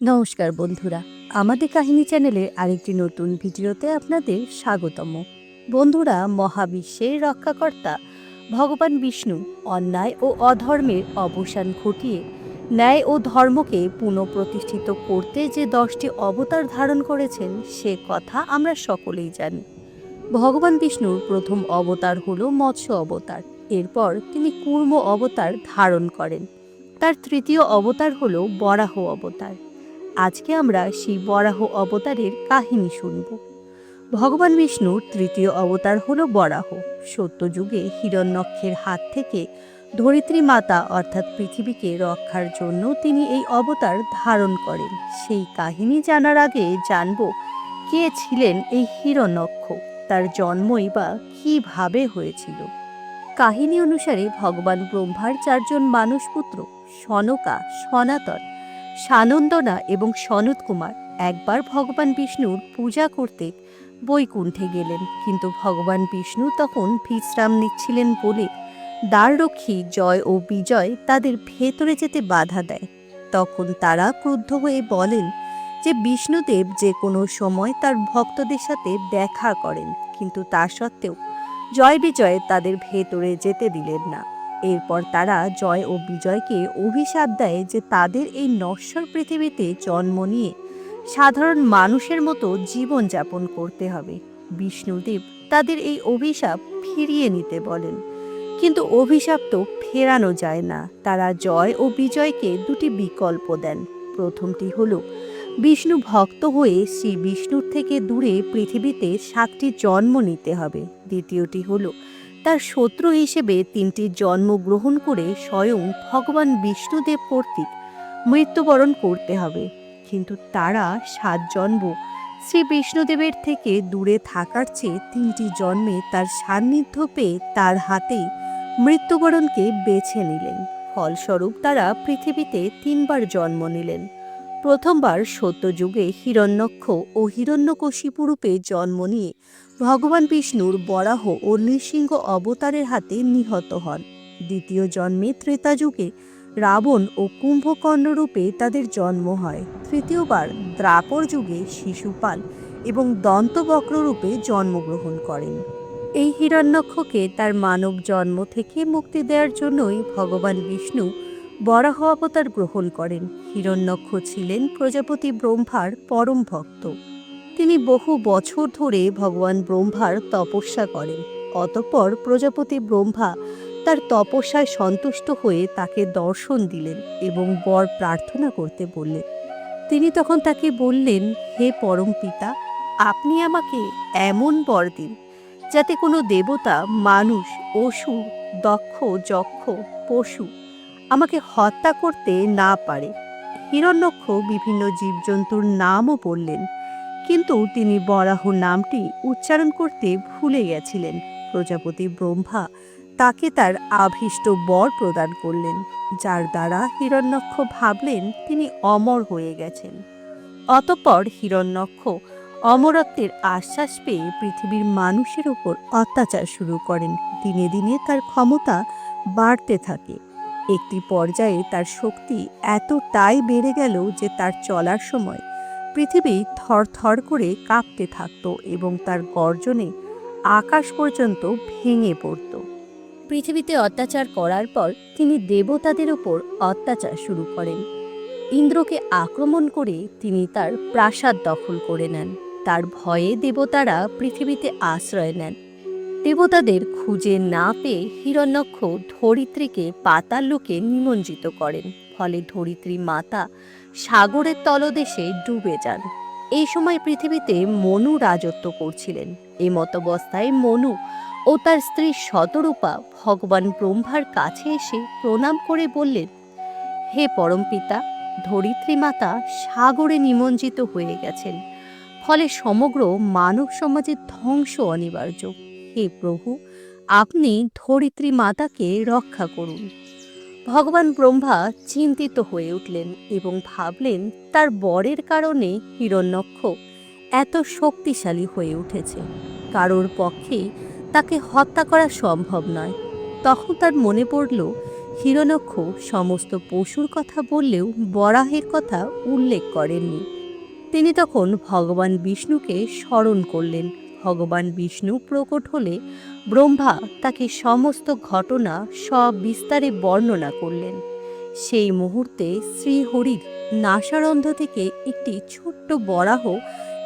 নমস্কার বন্ধুরা, আমাদের কাহিনী চ্যানেলে আরেকটি নতুন ভিডিওতে আপনাদের স্বাগতম। বন্ধুরা, মহাবিশ্বের রক্ষাকর্তা ভগবান বিষ্ণু অন্যায় ও অধর্মের অবসান ঘটিয়ে ন্যায় ও ধর্মকে পুনঃপ্রতিষ্ঠিত করতে যে দশটি অবতার ধারণ করেছেন, সে কথা আমরা সকলেই জানি। ভগবান বিষ্ণুর প্রথম অবতার হল মৎস্য অবতার। এরপর তিনি কুর্ম অবতার ধারণ করেন। তার তৃতীয় অবতার হল বরাহ অবতার। আজকে আমরা সেই বরাহ অবতারের কাহিনী শুনব। ভগবান বিষ্ণুর তৃতীয় অবতার হল বরাহ। সত্যযুগে হিরণ্যক্ষের হাত থেকে ধরিত্রী মাতা অর্থাৎ পৃথিবীকে রক্ষার জন্য তিনি এই অবতার ধারণ করেন। সেই কাহিনী জানার আগে জানব কে ছিলেন এই হিরণ্যক্ষ, তার জন্মই বা কীভাবে হয়েছিল। কাহিনী অনুসারে ভগবান ব্রহ্মার চারজন মানসপুত্র সনকা, সনাতন সানন্দনা এবং সনত কুমার একবার ভগবান বিষ্ণুর পূজা করতে বৈকুণ্ঠে গেলেন। কিন্তু ভগবান বিষ্ণু তখন বিশ্রাম নিচ্ছিলেন বলে দ্বাররক্ষী জয় ও বিজয় তাদের ভেতরে যেতে বাধা দেয়। তখন তারা ক্রুদ্ধ হয়ে বলেন যে বিষ্ণুদেব যে কোনো সময় তার ভক্তদের সাথে দেখা করেন, কিন্তু তা সত্ত্বেও জয় বিজয় তাদের ভেতরে যেতে দিলেন না। এরপর তারা জয় ও বিজয়কে অভিশাপ দেয় যে তাদের এই নশ্বর পৃথিবীতে জন্ম নিয়ে সাধারণ মানুষের মতো জীবন যাপন করতে হবে। বিষ্ণুদেব তাদের এই অভিশাপ ফিরিয়ে নিতে বলেন। কিন্তু অভিশাপ তো ফেরানো যায় না। তারা জয় ও বিজয়কে দুটি বিকল্প দেন। প্রথমটি হলো, বিষ্ণু ভক্ত হয়ে শ্রী বিষ্ণুর থেকে দূরে পৃথিবীতে সাতটি জন্ম নিতে হবে। দ্বিতীয়টি হলো তার শত্রু হিসেবে তিনটি জন্ম গ্রহণ করে স্বয়ং ভগবান বিষ্ণুদেব কর্তৃক মৃত্যুবরণ করতে হবে। কিন্তু তারা সাত জন্ম শ্রী বিষ্ণুদেবের থেকে দূরে থাকার চেয়ে তিনটি জন্মে তার সান্নিধ্য পেয়ে তার হাতেই মৃত্যুবরণকে বেছে নিলেন। ফলস্বরূপ তারা পৃথিবীতে তিনবার জন্ম নিলেন। প্রথমবার সত্যযুগে হিরণ্যক্ষ ও হিরণ্যকশিপু রূপে জন্ম নিয়ে ভগবান বিষ্ণুর বরাহ ও নৃসিংহ অবতারের হাতে নিহত হন। দ্বিতীয় জন্মে ত্রেতাযুগে রাবণ ও কুম্ভকর্ণ রূপে তাদের জন্ম হয়। তৃতীয়বার দ্রাপর যুগে শিশুপাল এবং দন্তবক্র রূপে জন্মগ্রহণ করেন। এই হিরণ্যক্ষকে তার মানব জন্ম থেকে মুক্তি দেওয়ার জন্যই ভগবান বিষ্ণু বরাহ অবতার গ্রহণ করেন। হিরণ্যক্ষ ছিলেন প্রজাপতি ব্রহ্মার পরম ভক্ত। তিনি বহু বছর ধরে ভগবান ব্রহ্মার তপস্যা করেন। অতঃপর প্রজাপতি ব্রহ্মা তার তপস্যায় সন্তুষ্ট হয়ে তাকে দর্শন দিলেন এবং বর প্রার্থনা করতে বললেন, তিনি তখন তাকে বললেন, হে পরম পিতা, আপনি আমাকে এমন বর দিন যাতে কোনো দেবতা, মানুষ অসুর দক্ষ, যক্ষ, পশু আমাকে হত্যা করতে না পারে। হিরণ্যক্ষ বিভিন্ন জীবজন্তুর নামও বললেন কিন্তু তিনি বরাহ নামটি উচ্চারণ করতে ভুলে গেছিলেন। প্রজাপতি ব্রহ্মা তাকে তার আভীষ্ট বর প্রদান করলেন, যার দ্বারা হিরণ্যক্ষ ভাবলেন তিনি অমর হয়ে গেছেন। অতঃপর হিরণ্যক্ষ অমরত্বের আশ্বাস পেয়ে পৃথিবীর মানুষের ওপর অত্যাচার শুরু করেন। দিনে দিনে তার ক্ষমতা বাড়তে থাকে। একটি পর্যায়ে তার শক্তি এতটাই বেড়ে গেল যে তার চলার সময় পৃথিবী থরথর করে কাঁপতে থাকত এবং তার গর্জনে আকাশ পর্যন্ত ভেঙে পড়ত। পৃথিবীতে অত্যাচার করার পর তিনি দেবতাদের ওপর অত্যাচার শুরু করেন। ইন্দ্রকে আক্রমণ করে তিনি তার প্রাসাদ দখল করে নেন। তার ভয়ে দেবতারা পৃথিবীতে আশ্রয় নেন। দেবতাদের খুঁজে না পেয়ে হিরণ্যক্ষ ধরিত্রীকে পাতাল লোকে নিমজ্জিত করেন। ফলে ধরিত্রী মাতা সাগরের তলদেশে ডুবে যান। এই সময় পৃথিবীতে মনু রাজত্ব করছিলেন। এই মতবস্থায় মনু ও তার স্ত্রী শতরূপা ভগবান ব্রহ্মার কাছে এসে প্রণাম করে বললেন, হে পরমপিতা ধরিত্রী মাতা সাগরে নিমজ্জিত হয়ে গেছেন। ফলে সমগ্র মানব সমাজের ধ্বংস অনিবার্য। হে প্রভু, আপনি ধরিত্রী মাতাকে রক্ষা করুন। ভগবান ব্রহ্মা চিন্তিত হয়ে উঠলেন এবং ভাবলেন তার বরের কারণে হিরণ্যক্ষ এত শক্তিশালী হয়ে উঠেছে। কারোর পক্ষে তাকে হত্যা করা সম্ভব নয়। তখন তার মনে পড়ল হিরণক্ষ সমস্ত পশুর কথা বললেও বরাহের কথা উল্লেখ করেননি। তিনি তখন ভগবান বিষ্ণুকে স্মরণ করলেন। ভগবান বিষ্ণু প্রকট হলে ব্রহ্মা তাকে সমস্ত ঘটনা সব বিস্তারে বর্ণনা করলেন। সেই মুহূর্তে শ্রীহরির নাসারন্ধ থেকে একটি ছোট্ট বরাহ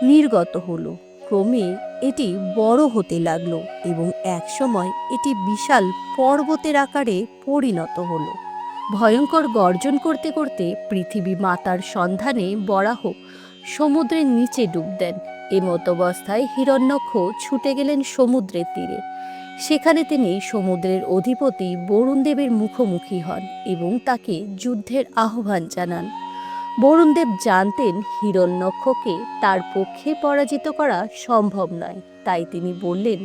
নির্গত হলো। ক্রমে এটি বড় হতে লাগল এবং একসময় এটি বিশাল পর্বতের আকারে পরিণত হলো। ভয়ঙ্কর গর্জন করতে করতে পৃথিবী মাতার সন্ধানে বরাহ সমুদ্রের নিচে ডুব দেন। এমত অবস্থায় হিরণ্যক্ষ ছুটে গেলেন সমুদ্রের তীরে। সেখানে তিনি সমুদ্রের অধিপতি বরুণদেবের মুখোমুখি হন এবং তাকে যুদ্ধের আহ্বান জানান। বরুণদেব জানতেন হিরণ্যক্ষকে তার পক্ষে পরাজিত করা সম্ভব নয়। তাই তিনি বললেন,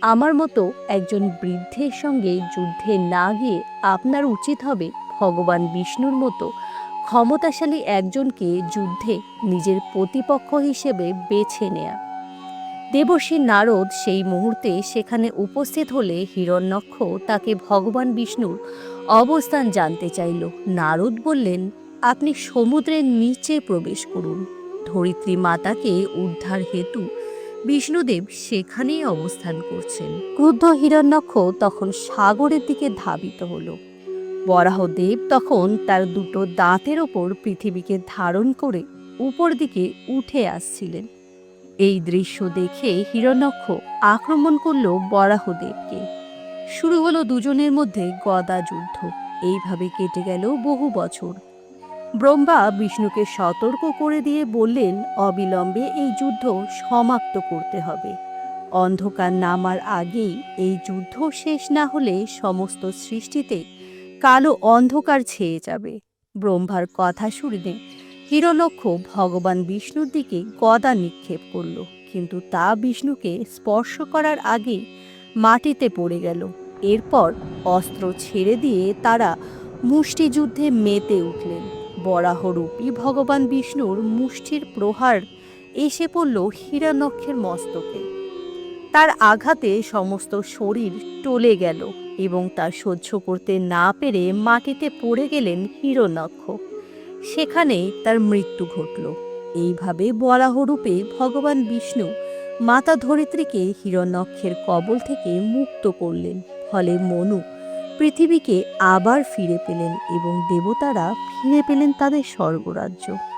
আমার মতো একজন বৃদ্ধের সঙ্গে যুদ্ধে না গিয়ে আপনার উচিত হবে ভগবান বিষ্ণুর মতো ক্ষমতাশালী একজনকে যুদ্ধে নিজের প্রতিপক্ষ হিসেবে বেছে নেয়া। দেবর্ষী নারদ সেই মুহূর্তে সেখানে উপস্থিত হলে হিরণ্যক্ষ তাকে ভগবান বিষ্ণুর অবস্থান জানতে চাইল। নারদ বললেন, আপনি সমুদ্রের নিচে প্রবেশ করুন। ধরিত্রী মাতাকে উদ্ধার হেতু বিষ্ণুদেব সেখানেই অবস্থান করছেন। ক্রুদ্ধ হিরণ্যক্ষ তখন সাগরের দিকে ধাবিত হলো। বরাহদেব তখন তার দুটো দাঁতের ওপর পৃথিবীকে ধারণ করে উপর দিকে উঠে আসছিলেন। এই দৃশ্য দেখে হিরণক্ষ আক্রমণ করল বরাহদেবকে। শুরু হলো দুজনের মধ্যে গদা যুদ্ধ। এইভাবে কেটে গেল বহু বছর। ব্রহ্মা বিষ্ণুকে সতর্ক করে দিয়ে বললেন, অবিলম্বে এই যুদ্ধ সমাপ্ত করতে হবে। অন্ধকার নামার আগেই এই যুদ্ধ শেষ না হলে সমস্ত সৃষ্টিতে কালো অন্ধকার ছেয়ে যাবে। ব্রহ্মার কথা শুনে হিরণক্ষ ভগবান বিষ্ণুর দিকে গদা নিক্ষেপ করল, কিন্তু তা বিষ্ণুকে স্পর্শ করার আগেই মাটিতে পড়ে গেল। এরপর অস্ত্র ছেড়ে দিয়ে তারা মুষ্টিযুদ্ধে মেতে উঠলেন। বরাহরূপী ভগবান বিষ্ণুর মুষ্টির প্রহার এসে পড়ল হীরানক্ষের মস্তকে। তার আঘাতে সমস্ত শরীর টলে গেল। এবং তা সহ্য করতে না পেরে মাটিতে পড়ে গেলেন হিরণ্যক্ষ। সেখানে তার মৃত্যু ঘটল। এইভাবে বরাহরূপে ভগবান বিষ্ণু মাতা ধরিত্রীকে হিরণ্যক্ষের কবল থেকে মুক্ত করলেন। ফলে মনু পৃথিবীকে আবার ফিরে পেলেন এবং দেবতারা ফিরে পেলেন তাদের স্বর্গরাজ্য।